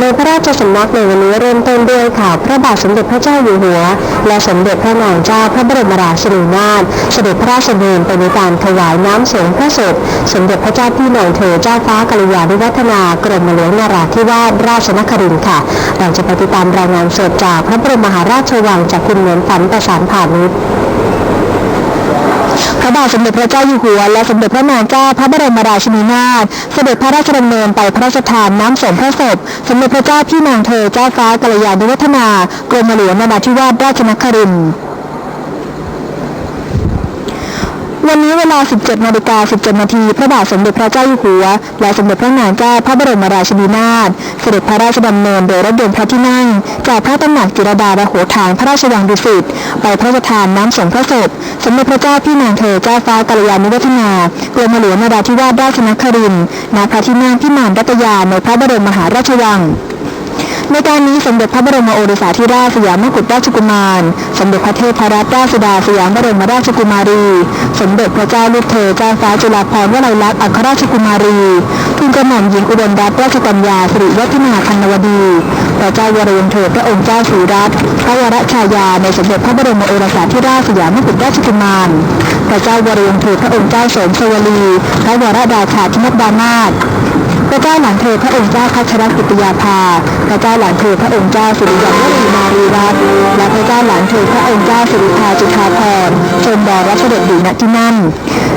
ในพระราชสำนักในวันนี้เริ่มต้นด้วยข่าวพระบาทสมเด็จพระเจ้าอยู่หัว และสมเด็จพระนางเจ้าพระบรมราชินีนาถเสด็จพระราชดำเนินไปในการถวายน้ำสงพระศพสมเด็จพระเจ้าพี่นางเธอเจ้าฟ้ากัลยาณิวัฒนากรมหลวงนาราธิวาสราชนครินทร์ค่ะ เราจะไปติดตามรายงานสดจากพระบรมมหาราชวังจากคุณเหมือนฝันประสานผ่านนิต พระบาทสมเด็จพระเจ้าอยู่หัว และสมเด็จพระนางเจ้าพระบรมราชินีนาถเสด็จพระราชดำเนินไปพระราชทานน้ำสมพระศพ สมเด็จพระเจ้าพี่นางเธอเจ้าฟ้ากัลยาณิวัฒนากรมหลวงนาราธิวาสราชนครินทร์ วันนี้เวลา 17นาฬิกา17 นาที พระบาทสมเด็จพระเจ้าอยู่หัว และสมเด็จพระนางเจ้าพระบรมราชินีนาถ เสด็จพระราชดำเนินโดยรถยนต์พระที่นั่ง จากพระตำหนักจิรดาระโหฐานพระราชวังดุสิต ไปพระราชทานน้ำสงพระศพ สมเด็จพระเจ้าพี่นางเธอเจ้าฟ้ากัลยาณิวัฒนากรมหลวงนาราธิวาสราชนครินทร์ณพระที่นั่งพิมานรัตยาในพระบรมมหาราชวัง ในการนี้สมเด็จพระบรมโอรสาธิราชสยามกุฎราชกุมาร สมเด็จพระเทพรัตนราชสุดาสยามบรมราชกุมารี สมเด็จพระเจ้าลูกเธอเจ้าฟ้าจุฬาภรณ์วลัยลักษณ์อัครราชกุมารีทูลกระหม่อมหญิงอุบลรัตนราชกัญญาสิริวัฒนาพันวดี พระเจ้าวรวงศ์เธอพระองค์เจ้าสุรัตน์พระวรชายาในสมเด็จพระบรมโอรสาธิราชสยามกุฎราชกุมารพระเจ้าวรวงศ์เธอพระองค์เจ้าสมสวลีพระวรดาชาธินกดามาศ พระเจ้าหลังเธอพระองค์เจ้าพัชรกิติยาภา พระเจ้าหลังเธอพระองค์เจ้าสุริยันวรีมารีรัตน์และพระเจ้าหลังเธอพระองค์เจ้าสุริภาจุฑาภรณ์ทรงบอรับเด็จอยู่ณที่นั่น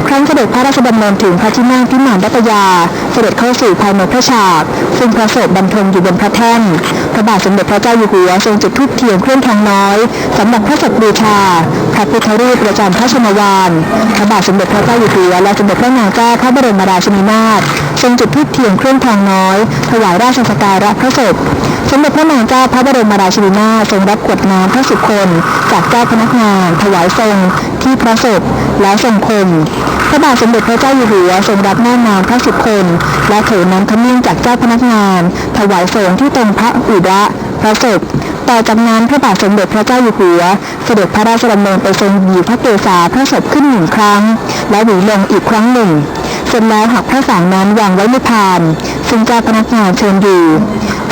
ครั้งเสด็จพระราชดำเนินถึงพระที่นั่งพิมานรัตยา เสด็จเข้าสู่ภายในพระฉาก ซึ่งพระโสดบรรทมอยู่บนพระแท่น พระบาทสมเด็จพระเจ้าอยู่หัวทรงจุดธูปเทียนเครื่องทองน้อยสำหรับพระศพบูชา พระพุทธรูปประจำพระชนวานพระบาทสมเด็จพระเจ้าอยู่หัวและสมเด็จพระนางเจ้าพระบรมราชินีนาถทรงจุดธูปเทียนเครื่องทองน้อย ถวายราชสกการะพระศพสมเด็จพระนางเจ้าพระบรมราชินีนาถทรงรับกวดน้ำพระสุคน จากเจ้าพนักงาน ถวายทรงที่พระศพแล้วทรงคมพระบาทสมเด็จพระเจ้าอยู่หัวทรงรับหน้านามพระสุคน และถือน้ำขมิ้นจากเจ้าพนักงาน ถวายทรงที่ตรงพระอุระพระศพต่อจากนั้นพระบาทสมเด็จพระเจ้าอยู่หัว เสด็จพระราชดำเนินไปทรงหวีพระเกศาพระศพขึ้นหนึ่งครั้ง และหวีลงอีกครั้งหนึ่ง เสร็จแล้วหักพระสางนั้นวางไว้ในพาน ซึ่งเจ้าพนักงานเชิญอยู่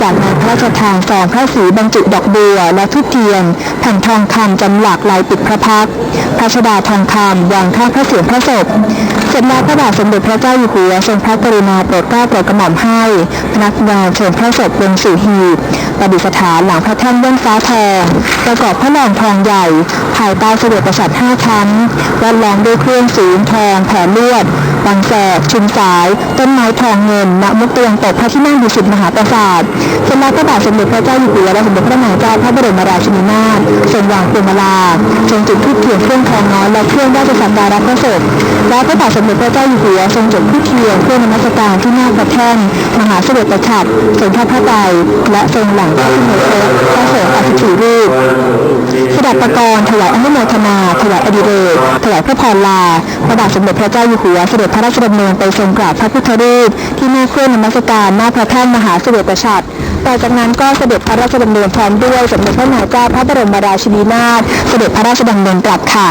จากนั้นพระราชทานซองพระสีบรรจุดอกบัวและทุกเทียน แผ่นทองคำจำหลักลายปิดพระพักตร์พระชดาทองคำวางข้างพระเศียรพระศพ เสร็จแล้วพระบาทสมเด็จพระเจ้าอยู่หัวทรงพระกรุณาโปรดเกล้าโปรดกระหม่อมให้พนักงานเชิญพระศพลงสู่หีบประดิษฐานหลังพระแท่นเบื้องฟ้าทองประกอบพระรองทองใหญ่ ภายใต้เสด็จประสาทห้าชั้นแวดล้อมด้วยเครื่องสูงทองแผ่ลวดบางแสกชุมสาย ต้นไม้ทองเงินณมุกตะวันตกพระที่นั่งดุสิตมหาปราสาทเสร็จแล้วพระบาทสมเด็จพระเจ้าอยู่หัวและสมเด็จพระนางเจ้าพระบรมราชินีนาถ ทรงวางพวงมาลาทรงจุดธูปเทียนเครื่องทองน้อยและเครื่องราชสักการะพระศพและพระบาทสมเด็จพระเจ้าอยู่หัวทรงจุดธูปเทียนเครื่อนมัสการที่หน้าพระแท่นมหาเสด็จประชัดทรงทอดพระไตรและทรงหลังพระพุทธพจน์พระสงฆ์อธิถีรูปสดับประกรณ์ถวายอนุโมทนา ถวายอดิเรกถวายพระพรลา พระบาทสมเด็จพระเจ้าอยู่หัวเสด็จพระราชดำเนินไปทรงกราบพระพุทธรูปที่หน้าเครื่องนมัสการหน้าพระแท่นมหาเสด็จประชัด ต่อจากนั้นก็เสด็จพระราชดำเนินพร้อมด้วยสมเด็จพระนางเจ้าพระบรมราชินีนาถเสด็จพระราชดำเนินกลับค่ะ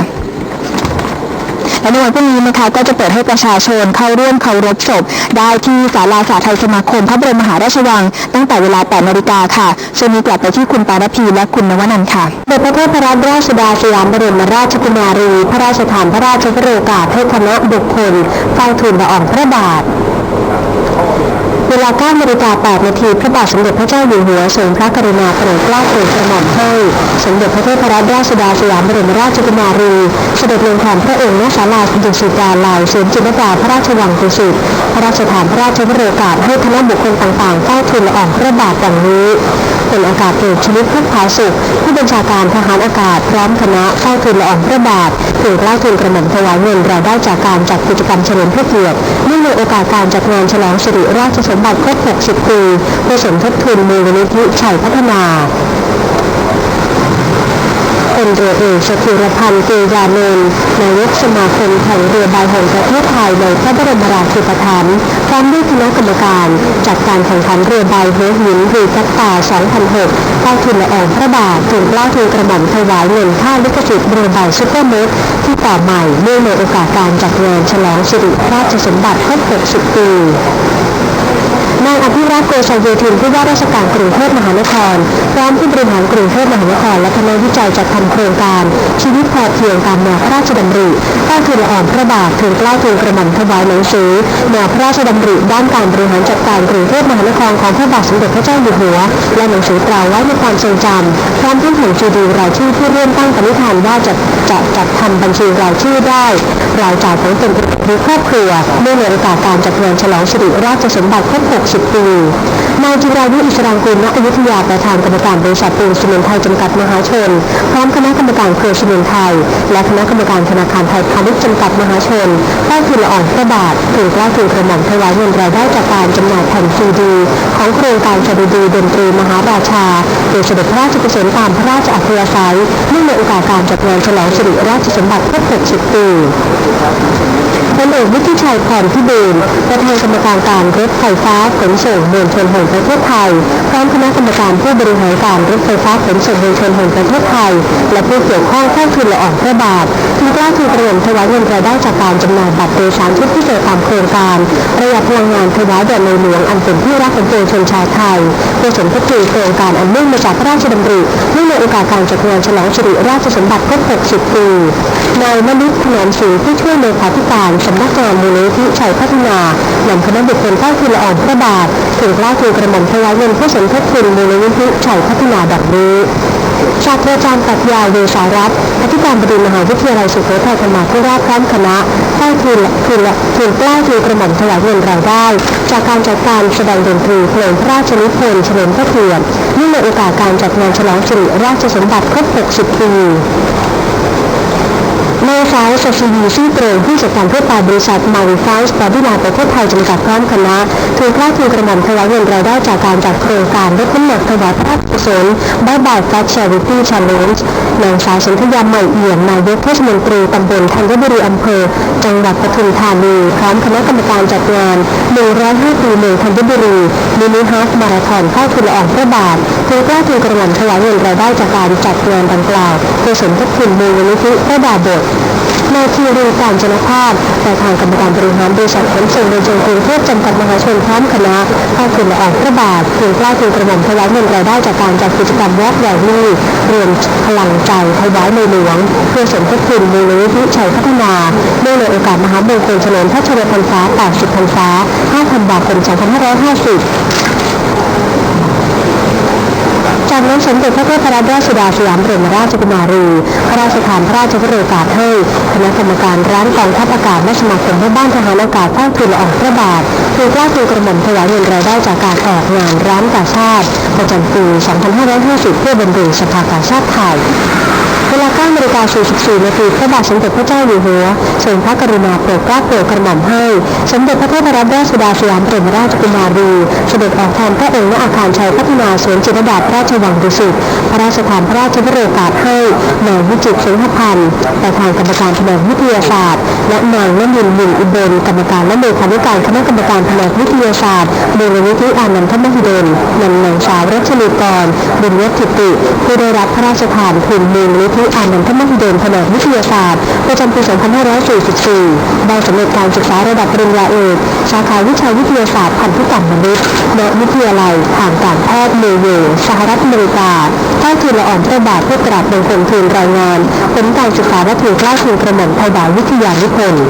และในวันพรุ่งนี้นะคะก็จะเปิดให้ประชาชนเข้าร่วมเคารพศพ ได้ที่ศาลาสาไทยสมาคม พระบรมมหาราชวัง ตั้งแต่เวลา 8 นาฬิกาค่ะช่วงนี้กลับไปที่คุณปารพีและคุณนวนันท์ค่ะโดยพระเทพรัตนราชดาสยามบรมราชกุมารี พระราชทานพระราชวโรกาสให้คณะบุคคลเฝ้าทูลละอองพระบาท เวลา9นาฬิกา8นาทีพระบาทสมเด็จพระเจ้าอยู่หัวทรงพระกรุณาโปรดเกล้าโปรดกระหม่อมให้สมเด็จพระเทพรัตนราชสุดาสยามบรมราชกุมารี เสด็จลงแทนพระองค์ณศาลาดุสิตาลายสวนจินดาพระราชวังกุสิตพระราชทานพระราชวโรกาสให้คณะบุคคลต่างๆเฝ้าทูลละอองพระบาทดังนี้ พลอากาศเอกชนิดพุทธาสุขผู้บัญชาการทหารอากาศพร้อมคณะเฝ้าทุนละอองพระบาทถึงเล่าทุนกระหม่อมถวายเงินรายได้จากการจัดกิจกรรมเฉลิมพระเกียรติเนื่องในโอกาสการจัดงานฉลองสิริราชสมบัติครบ 60 ปีเพื่อสมทบทุนมูลนิธิชัยพัฒนา ลเรือเอกสถิรพันธ์เกยานนท์นายกสมาคมแข่งเรือใบแห่งประเทศไทยในพระบรมราชูปถัมภ์พร้อมด้วยคณะกรรมการจัดการแข่งขันเรือใบหัวหินรีกัตตา 2006เข้าทุนละอองพระบาทถึงเกล้าทูลกระหม่อมถวายเงินค่าลิขสิทธิ์เรือใบซุปเปอร์เมทที่ต่อใหม่เนื่องในโอกาสการจัดงานฉลองสิริราชสมบัติครบ 60 ปี นายอภิรักษ์โกชัยโยธินผู้ว่าราชการกรุงเทพมหานคร พร้อมผู้บริหารกรุงเทพมหานคร และคณะวิจัยจัดทำโครงการ ชีวิตพอเพียงตามแนวพระราชดำริใต้ทุนละอองพระบาทถึงเกล้าทูลกระหม่อมถวายหนังสือแนวพระราชดำริด้านการบริหารจัดการกรุงเทพมหานครของพระบาทสมเด็จพระเจ้าอยู่หัว และหนังสือตราไว้ในความทรงจำพร้อมทั้งแห่งซีดีรายชื่อผู้ร่วมตั้งปณิธานว่าจะจะจัดทำบัญชีรายชื่อได้ รายจ่ายของตนเองหรือครอบครัวเนื่อในโอกาสการจัดงานฉลองสิริราชสมบัติครบ60ปีนายจิรายุอิสรางกุลณอยุธยาประธานกรรมการบริษัทปูนซีเมนไทยจำกัดมหาชน พร้อมคณะกรรมการเครือซีเมนไทย และคณะกรรมการธนาคารไทยพาณิชย์จำกัดมหาชนได้ทุนละอ่องพระบาทถึงกล้าทุนกระหม่อมถวายเงินรายได้จากการจำหน่ายแผ่นซีดี ของโครงการสดุดีดนตรีมหาราชาโดยเสด็จพระราชกุศลตามพระราชอัธยาศัยเนื่องในโอกาสการจัดงานฉลองสิริราชสมบัติครบ 60 ปี พลเอกวิทิชัยพรพิบูลประธานกรรมการการรถไฟฟ้าขนส่งมวลชนแห่งประเทศไทยพร้อมคณะกรรมการผู้บริหารการรถไฟฟ้าขนส่งมวลชนแห่งประเทศไทย และผู้เกี่ยวข้องเข้าทุนละอองพระบาททุนกล้าทุนกระหม่อมถวายเงินรายได้จากการจำหน่ายบัตรโดยสารชุดพิเศษตามโครงการประหยัดพลังงานถวายแด่ในหลวงอันเป็นที่รักของปวงชนชาวไทยเพื่อสมทบทุนโครงการอันเนื่องมาจากพระราชดำริเนื่องในโอกาสการจัดงานฉลองสิริราชสมบัติครบ 60 ปีนายมณิษฐ์ถนอมศรีผู้ช่วยเลขาธิการสำนักงานมูลนิธิชัยพัฒนานำคณะบุคคลเข้าทุนละอองพระบาทถึงกล้าทุนกระหม่อมถวายเงินเพื่อสมทบทุนมูลนิธิชัยพัฒนาดังนี้ศาสตราจารย์ปรัชญาเวชารัตน์อธิการบดีมหาวิทยาลัยสุโขทัยธรรมาธิราชพร้อมคณะได้ทุนทุนทุนกล้าทุนกระหม่อมถวายเงินรายได้ จากการจัดการแสดงดนตรีเพลงพระราชนิพนธ์เฉลิมพระเกียรติเนื่องในโอกาสการจัดงานฉลองสิริราชสมบัติครบ 60 ปี นายฟ้าสชีวีชื่อเตรงผู้จัดการทั่วไปบริษัทมาริฟาวส์บาบิลาประเทศไทยจำกัดพร้อมคณะถือคล้าทุนกระหม่อมถวายเงินรายได้จากการจัดโครงการลดน้ำหนักถวายพระราชกุศลบายบายฟัชชาริตี้ชาเลนจ์นางสาวสันทยาใหม่เอี่ยมนายกเทศมนตรีตำบลธัญบุรีอำเภอ จังหวัดปทุมธานีพร้อมคณะกรรมการจัดงาน105ปีเมืองธัญบุรีมินิฮาฟมาราธอนเข้าทุนละอองพระบาทถือกล้าทุนกระหม่อมถวายเงินรายได้จากการจัดงานดังกล่าวเพื่อสมทบทุนมูลนิธิพระดาบทนายธีรีการจนภาพประธานกรรมการบริหารบริษัทขนส่งโดยจงกรุงเทพจำกัดมหาชนพร้อมคณะเข้าทุนละอองพระบาทเพียงกล้าทุนกระหม่อมถวายเงินรายได้จากการจัดกิจกรรมวอล์กแรลลี่รวมพลังใจถวายในหลวง เพื่อสมทบทุนมูลนิธิชัยพัฒนาเนื่องในโอกาสมหามงคลเฉลิมพระชนมพรรษา 80 พรรษา 5 ธันวาคม 2550 จากนั้นสมเด็จพระเทพรัตนราชสุดาสยามบรมราชกุมารี พระราชทานพระราชวโรกาสให้คณะกรรมการร้านกองทัพอากาศและสมาคมแม่บ้านทหารอากาศเฝ้าทุนลออกพระบาทคือกล้าทูลกระหม่อมถวายเงินรายได้จากการออกงานร้านกาชาติประจำปี 2550 เพื่อบำรุงสภากาชาติไทย ลา9นาฬิกา44นาทีพระบาทสมเด็จพระเจ้าอยู่หัวทรงพระกรุณาโปรดเกล้าโปรดกระหม่อมให้ สมเด็จพระเทพรัตนราชสุดาสยามบรมราชกุมารีเสด็จออกแทนพระองค์ณอาคารชัยพัฒนาสวนจิตรดาษราชวังดุสิตพระราชทานพระราชวโรกาสให้นายวิจิตรสงหพันธ์ประธานกรรมการแผนกวิทยาศาสตร์ และนางน้ำยินหมิ่นอุบลกรรมการและเลขาธิการคณะกรรมการแผนกวิทยาศาสตร์มูลนิธิอานันทมหิดลนำนางสาวรัชนีกรบุญยติติผู้ได้รับพระราชทานทุนมูลนิธิอานันทมหิดลแผนกวิทยาศาสตร์ ประจำปี 2544 ได้สำเร็จการศึกษาระดับปริญญาเอกสาขาวิชาวิทยาศาสตร์พันธุกรรมมนุษย์ณวิทยาลัยทางการแพทย์เมเวสหรัฐอเมริกาใต้ทุนละอ่อนพระบาทเพื่อกราบบังคมทูลรายงานผลการศึกษาและถือกล้าทูลกระหม่อมถวาววิทยานิพนธ์